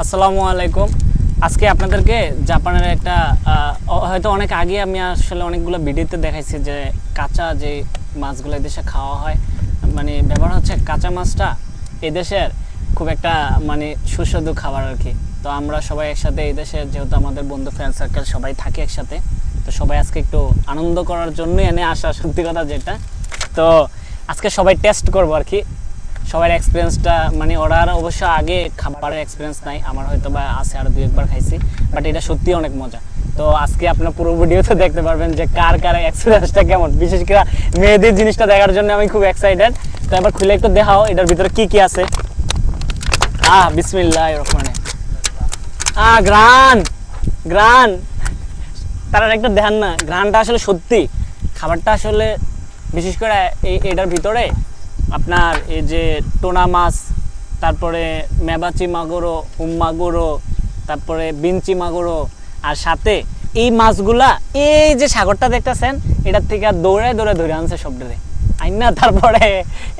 আসসালামু আলাইকুম। আজকে আপনাদেরকে জাপানের একটা হয়তো অনেক আগে আমি আসলে অনেকগুলো ভিডিওতে দেখাইছি যে কাঁচা যে মাছগুলো এদেশে খাওয়া হয় মানে ব্যাপার হচ্ছে কাঁচা মাছটা এদেশের খুব একটা মানে সুস্বাদু খাবার আর কি। তো আমরা সবাই একসাথে এই দেশে, যেহেতু আমাদের বন্ধু ফ্রেন্ড সার্কেল সবাই থাকে একসাথে, তো সবাই আজকে একটু আনন্দ করার জন্যই এনে আসা সত্যি কথা যেটা। তো আজকে সবাই টেস্ট করব আর কি। সবার এক্সপিরিয়েন্সটা মানে ওরার অবশ্য আগে খাবারের এক্সপিরিয়েন্স নাই, আমার হয়তো বা আছে আর দুই একবার খাইছি বাট এটা সত্যি অনেক মজা। তো আজকে আপনার পুরো ভিডিওতে দেখতে পারবেন যে কার কার এক্সপিরিয়েন্সটা কেমন। বিশেষ করে মেয়েদের জিনিসটা দেখার জন্য আমি খুব এক্সাইটেড তো এবার খুলে একটু দেখাও, এটার ভিতরে কি কি আছে। আহ বিসমিল্লাহ রহমানে। আহ গ্রান গ্রান তারা একটা দেখান না গ্রানটা আসলে সত্যি। খাবারটা আসলে বিশেষ করে এটার ভিতরে আপনার এই যে টোনা মাছ, তারপরে মেবাচি মাগুরো হুম মাগুরো, তারপরে বিঞ্চি মাগুরো, আর সাথে এই মাছগুলা, এই যে সাগরটা দেখতেছেন, এটার থেকে দৌড়ে দৌড়ে ধরে আনছে সবটারে। আইনা তারপরে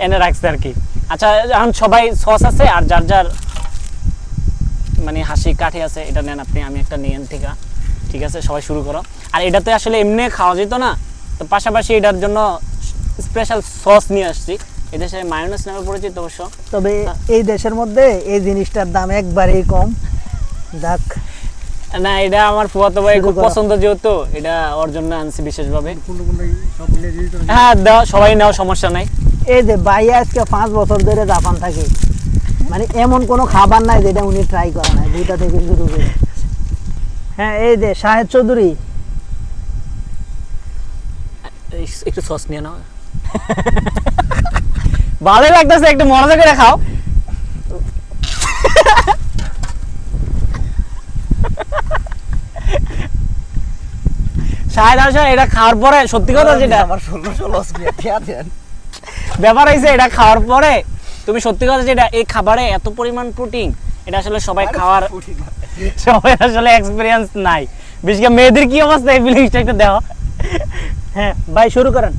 এনে রাখছে আর কি। আচ্ছা এখন সবাই সস আছে আর যার যার মানে হাসি কাঠি আছে, এটা নেন আপনি, আমি একটা নিয়েন থেকে ঠিক আছে, সবাই শুরু করো। আর এটাতে আসলে এমনি খাওয়া যেত না, তো পাশাপাশি এটার জন্য স্পেশাল সস নিয়ে আসছি। এদেশে মায়োনেস নামে পরিচিত অবশ্য। তবে এই দেশের মধ্যে এই জিনিসটার দাম একবারেই কম। যাক। না এটা আমার ফুয়াতো ভাই খুব পছন্দ যেহেতু এটা ওর জন্য আনছি বিশেষভাবে। হ্যাঁ দাও সবাই নাও সমস্যা নাই। এই যে ভাই আজকে পাঁচ বছর ধরে জাপান থাকে। মানে এমন কোনো খাবার নাই যেটা উনি ট্রাই করে নাই দুইটা থেকে শুরু করে হ্যাঁ এই যে শাহেদ চৌধুরী। একটু সস নিয়ে নাও। ভালো লাগতেছে একটু মনোযোগ করে খাও। আসা এটা খাওয়ার পরে সত্যি কথা যেটা? আমার খেয়া দেন। ব্যাপার হয়েছে এটা খাওয়ার পরে তুমি সত্যি কথা যেটা এই খাবারে এত পরিমাণ প্রোটিন এটা আসলে সবাই খাওয়ার সবাই আসলে এক্সপিরিয়েন্স নাই। বিশেষ করে মেয়েদের কি অবস্থা এই ফিলিংসটা একটু দেখো হ্যাঁ ভাই শুরু করেন।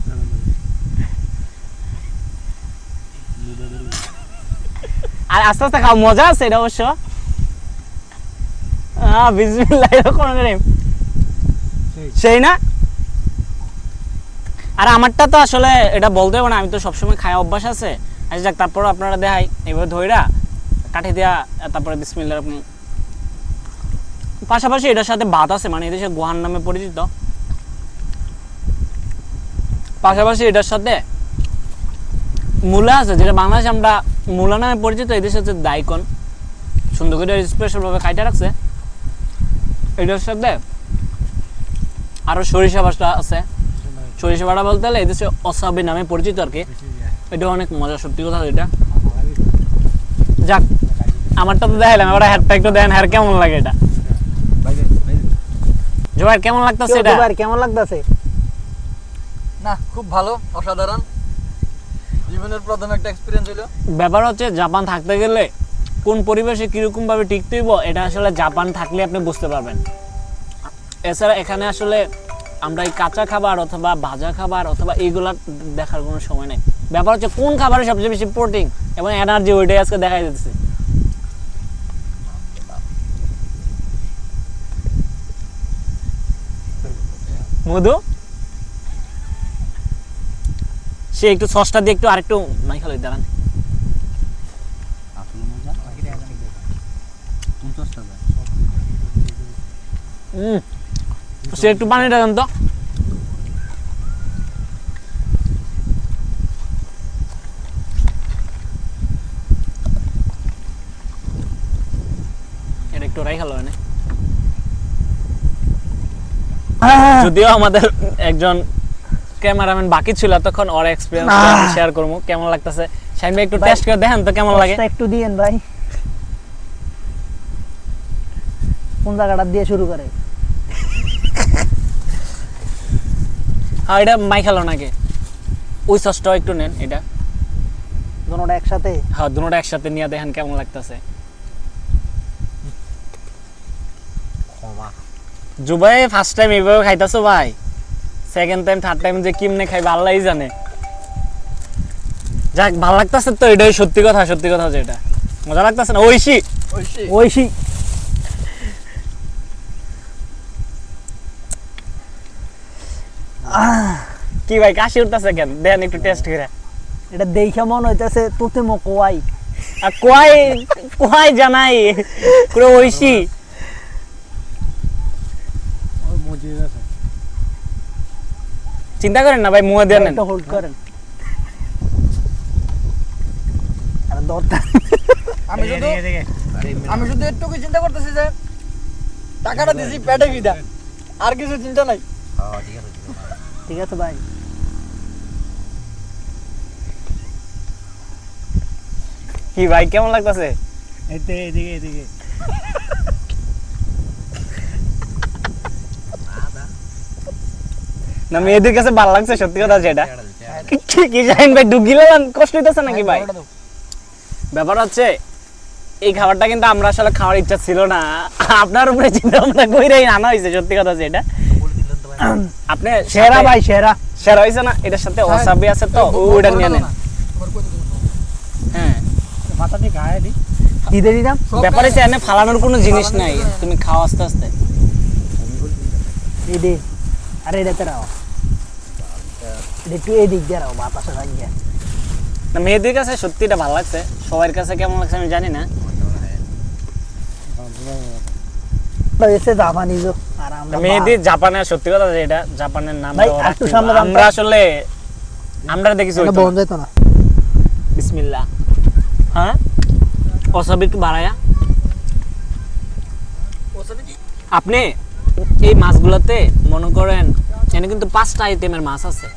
আর আস্তে আস্তে খাও মজা আছে এটা অবশ্য। আহ বিসমিল্লাহ এরকম রহিম। সেই। না? আর আমারটা তো আসলে এটা বলতে হবে না আমি তো সবসময় খায় অভ্যাস আছে। আচ্ছা যাক তারপর আপনারা দেখাই এভাবে ধইরা কাঠি দেয়া তারপরে বিসমিল্লাহ আপনি। পাশাপাশি এটার সাথে ভাত আছে মানে এদেশে গোহান নামে পরিচিত। পাশাপাশি এটার সাথে মূলা আছে যেটা বাংলাদেশে আমরা মূলা নামে পরিচিত এদেশে হচ্ছে দাইকন। সুন্দর করে স্পেশাল ভাবে কাইটা রাখছে। এটার সাথে আরও সরিষা বাটা আছে। সরিষা বাটা বলতে গেলে এদেশে অসাবি নামে পরিচিত আর কি। এটা অনেক মজা সত্যি কথা এটা। যাক আমারটা তো দেখাইলাম এবার হ্যারটা একটু দেখেন হ্যার কেমন লাগে এটা? জোয়ার কেমন লাগতেছে এটা? কেমন লাগতেছে? না খুব ভালো অসাধারণ। জীবনের প্রথম একটা এক্সপিরিয়েন্স হলো ব্যাপার হচ্ছে, জাপান থাকতে গেলে কোন পরিবেশে কীরকম ভাবে টিকতে হইব এটা আসলে জাপান থাকলে আপনি বুঝতে পারবেন। এছাড়া এখানে আসলে আমরা এই কাঁচা খাবার অথবা ভাজা খাবার অথবা এইগুলা দেখার কোনো সময় নেই। ব্যাপার হচ্ছে, কোন খাবারে সবচেয়ে বেশি প্রোটিন এবং এনার্জি ওইটাই আজকে দেখা যাচ্ছে মধু? সে একটু সসটা দিয়ে একটু আরেকটু মাইখালো দাঁড়ান। হুম সে একটু পানিটা দেন তো। এটা একটু রাই খালো না যদিও আমাদের একজন ক্যামেরাম্যান বাকি ছিল তখন ওর এক্সপিরিয়েন্স শেয়ার করব। কেমন লাগতেছে? শাইন ভাই একটু টেস্ট করে দেখেন তো কেমন লাগে? একটু দিয়েন ভাই। কোন জায়গাটা দিয়ে শুরু করে? হ্যাঁ এটা মাই খেলো নাকি? ওই সসটাও একটু নেন এটা। দুটোটা একসাথে? হ্যাঁ দুটোটা একসাথে নিয়ে দেখেন কেমন লাগতেছে। জুবাই ফার্স্ট টাইম এইভাবে খাইতাছো ভাই? সেকেন্ড টাইম থার্ড টাইম যে কিমনে খাইবে আল্লাহই জানে। যাক ভালো লাগতেছে তো এটাই সত্যি কথা সত্যি কথা যেটা মজা লাগতেছে না? ঐশী! ঐশী। ঐশী! কি ভাই কাশি উঠতেছে কেন? দেন একটু টেস্ট করে। এটা দেখে মনে হইতেছে তুতে মো কোয়াই। আর কোয়াই কোয়াই জানাই। পুরো ঐশী। চিন্তা করেন না ভাই মুয়ে দেন। একটা হোল্ড করেন। আমি শুধু আমি শুধু একটুকু চিন্তা করতেছি যে টাকাটা দিছি পেটে কিটা আর কিছু চিন্তা নাই। ঠিক আছে ভাই। কি ভাই কেমন লাগতেছে? এদিকে এদিকে। না মেয়েদের কাছে ভালো লাগছে সত্যি কথা যেটা। কি- কি জানেন ভাই ডুগিলে কষ্ট হইতেছে নাকি ভাই? ব্যাপার হচ্ছে এই খাবারটা কিন্তু আমরা আসলে খাওয়ার ইচ্ছা ছিল না। আপনার উপরে চিন্তা ভাবনা কইরাই আনা হয়েছে সত্যি কথা যেটা। আপনি সেরা ভাই সেরা। সেরা হয়েছে না? এটার সাথে হ্যাঁ। ওসাবি আছে তো ওইটা নিয়ে নেন। হ্যাঁ। দি। কি দিয়ে ব্যাপার হচ্ছে এনে ফালানোর কোনো জিনিস নাই। তুমি খাও আস্তে আস্তে। এই আরে এটাতে রাও। একটু এই দিক দিয়ে রাও বাতাসে লাগিয়ে না মেয়েদের কাছে সত্যি এটা ভালো লাগছে। সবার কাছে কেমন লাগছে আমি জানি না। এসে জাপানি যো আর আমরা মেয়েদের জাপানের সত্যি কথা যে এটা জাপানের নাম আমরা। আসলে আমরা দেখি এটা বন্ধ যেত না। বিসমিল্লাহ। হ্যাঁ? ওসাবি একটু বাড়ায়া। আপনি? এই মাছগুলোতে মনে করেন এখানে কিন্তু পাঁচটা আইটেমের মাছ আছে।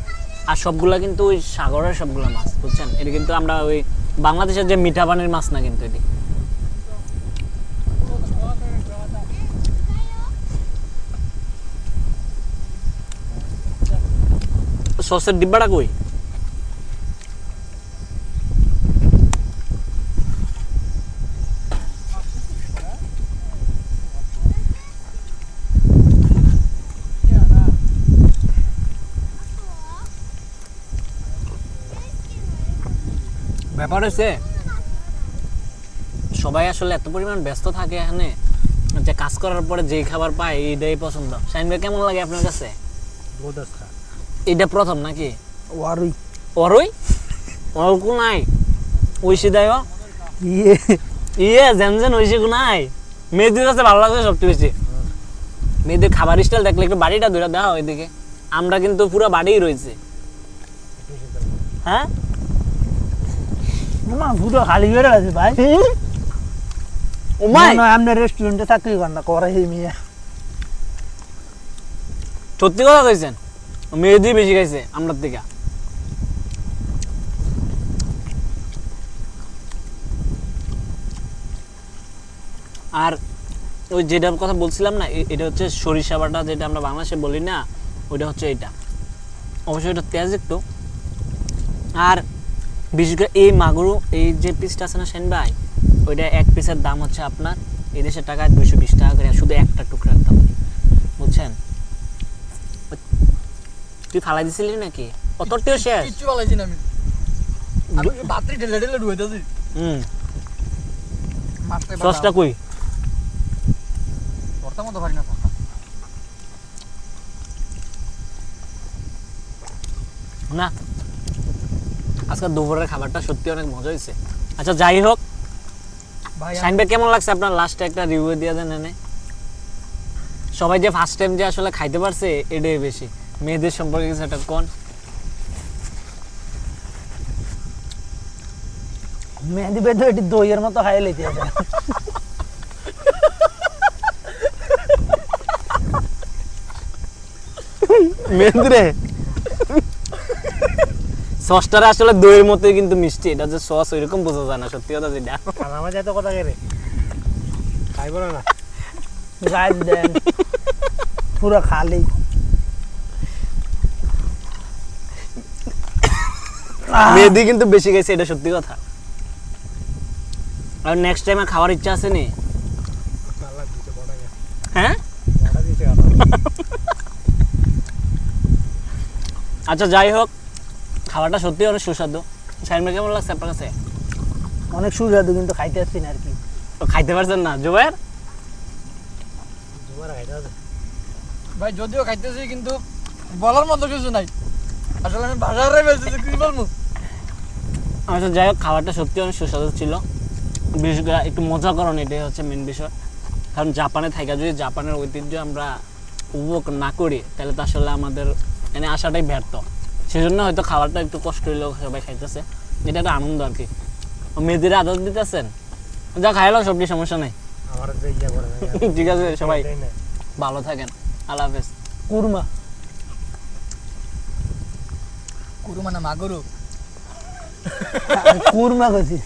আর সবগুলা কিন্তু ওই সাগরের সবগুলো মাছ, বুঝছেন? এটা কিন্তু আমরা ওই বাংলাদেশের যে মিঠা পানির মাছ না কিন্তু এটি। সসের ডিব্বাটা কই? ব্যাপার হচ্ছে সবাই আসলে এত পরিমাণ ব্যস্ত থাকে এখানে যে কাজ করার পরে যেই খাবার পায় এইটাই পছন্দ। শাইন ভাই কেমন লাগে আপনার কাছে? এটা প্রথম নাকি? ওয়ারুই। অরকু নাই? ঐশী দায় ইয়ে। ইয়ে জেন জেন ঐশী নাই। মেয়েদের কাছে ভালো লাগছে সবচেয়ে বেশি। মেয়েদের খাবার স্টাইল দেখলে একটু বাড়িটা ধরে দেওয়া ওইদিকে। আমরা কিন্তু পুরো বাড়িই রয়েছে। হ্যাঁ? খালি বেড়ে আছে ভাই। ও মাই! রেস্টুরেন্টে চাকরি করেন না করে এই মেয়ে। সত্যি কথা কইছেন? মেয়েদের বেশি খাইছে আমরা থেকে আর ওই যেটার কথা বলছিলাম না এটা হচ্ছে সরিষা বাটা যেটা আমরা বাংলাদেশে বলি না ওইটা হচ্ছে এটা অবশ্যই এটা তেজ একটু। আর বিশেষ করে এই মাগুর এই যে পিসটা আছে না সেন ভাই ওইটা এক পিসের দাম হচ্ছে আপনার এই দেশের টাকায় দুইশো বিশ টাকা করে শুধু একটা টুকরার দাম। বুঝছেন? তুই ফালাই দিছিলি নাকি? অতটিও শেষ। কিচ্ছু বলাইছি না আমি। আমি ভাতরি ঢেলে ঢেলে ঢুইতেছি হুম। সসটা কই? মতো পারি না না। আজকে দুপুরের খাবারটা সত্যি অনেক মজা হয়েছে। আচ্ছা যাই হোক ভাই ভাই কেমন লাগছে? আপনার লাস্টে একটা রিভিউ দিয়ে দেন এনে। সবাই যে ফার্স্ট টাইম যে আসলে খাইতে পারছে এটাই বেশি। মেয়েদের সম্পর্কে কিছু একটা কোন? মেহেদি বেদ এটি দইয়ের মতো খাই লেতে আছে মেয়েদের সসটারে আসলে দইয়ের মতোই কিন্তু মিষ্টি এটা যে সস ওইরকম বোঝা যায় না সত্যি কথা যেটা। আমার যাতে কথা গেলে খাইব না। গাছ দেন। পুরো খালি। মেহেদি কিন্তু বেশি গেছে এটা সত্যি কথা। আর নেক্সট টাইমে খাওয়ার ইচ্ছা আছে নি? হ্যাঁ আচ্ছা যাই হোক। খাবারটা সত্যি অনেক সুস্বাদু। শাইনমা কেমন লাগছে আপনার কাছে? অনেক সুস্বাদু কিন্তু খাইতে আসছি না আর কি। খাইতে পারছেন না জুবাইর ভাই যদিও খাইতেছি কিন্তু বলার মতো কিছু নাই। আসলে আমি বাজারে বেঁচেছি কি বলব? সাথে যাই হোক খাবারটা সত্যি অনেক সুস্বাদু ছিল। বিশেষ করে একটু মজা করণ এটাই হচ্ছে মেন বিষয়। কারণ জাপানে থাকা যদি জাপানের ঐতিহ্য আমরা উপভোগ না করি তাহলে তো আসলে আমাদের এনে আসাটাই ব্যর্থ। সেজন্য হয়তো খাবারটা একটু কষ্ট হইলেও সবাই খাইতেছে। এটা একটা আনন্দ আর কি। মেয়েদের আদর দিতেছেন? যা খাইলাম সবজি সমস্যা নেই। ঠিক আছে সবাই ভালো থাকেন। আল্লাহ হাফেজ। কুরমা। কুরমা না মাগুরু? কুরমা করছি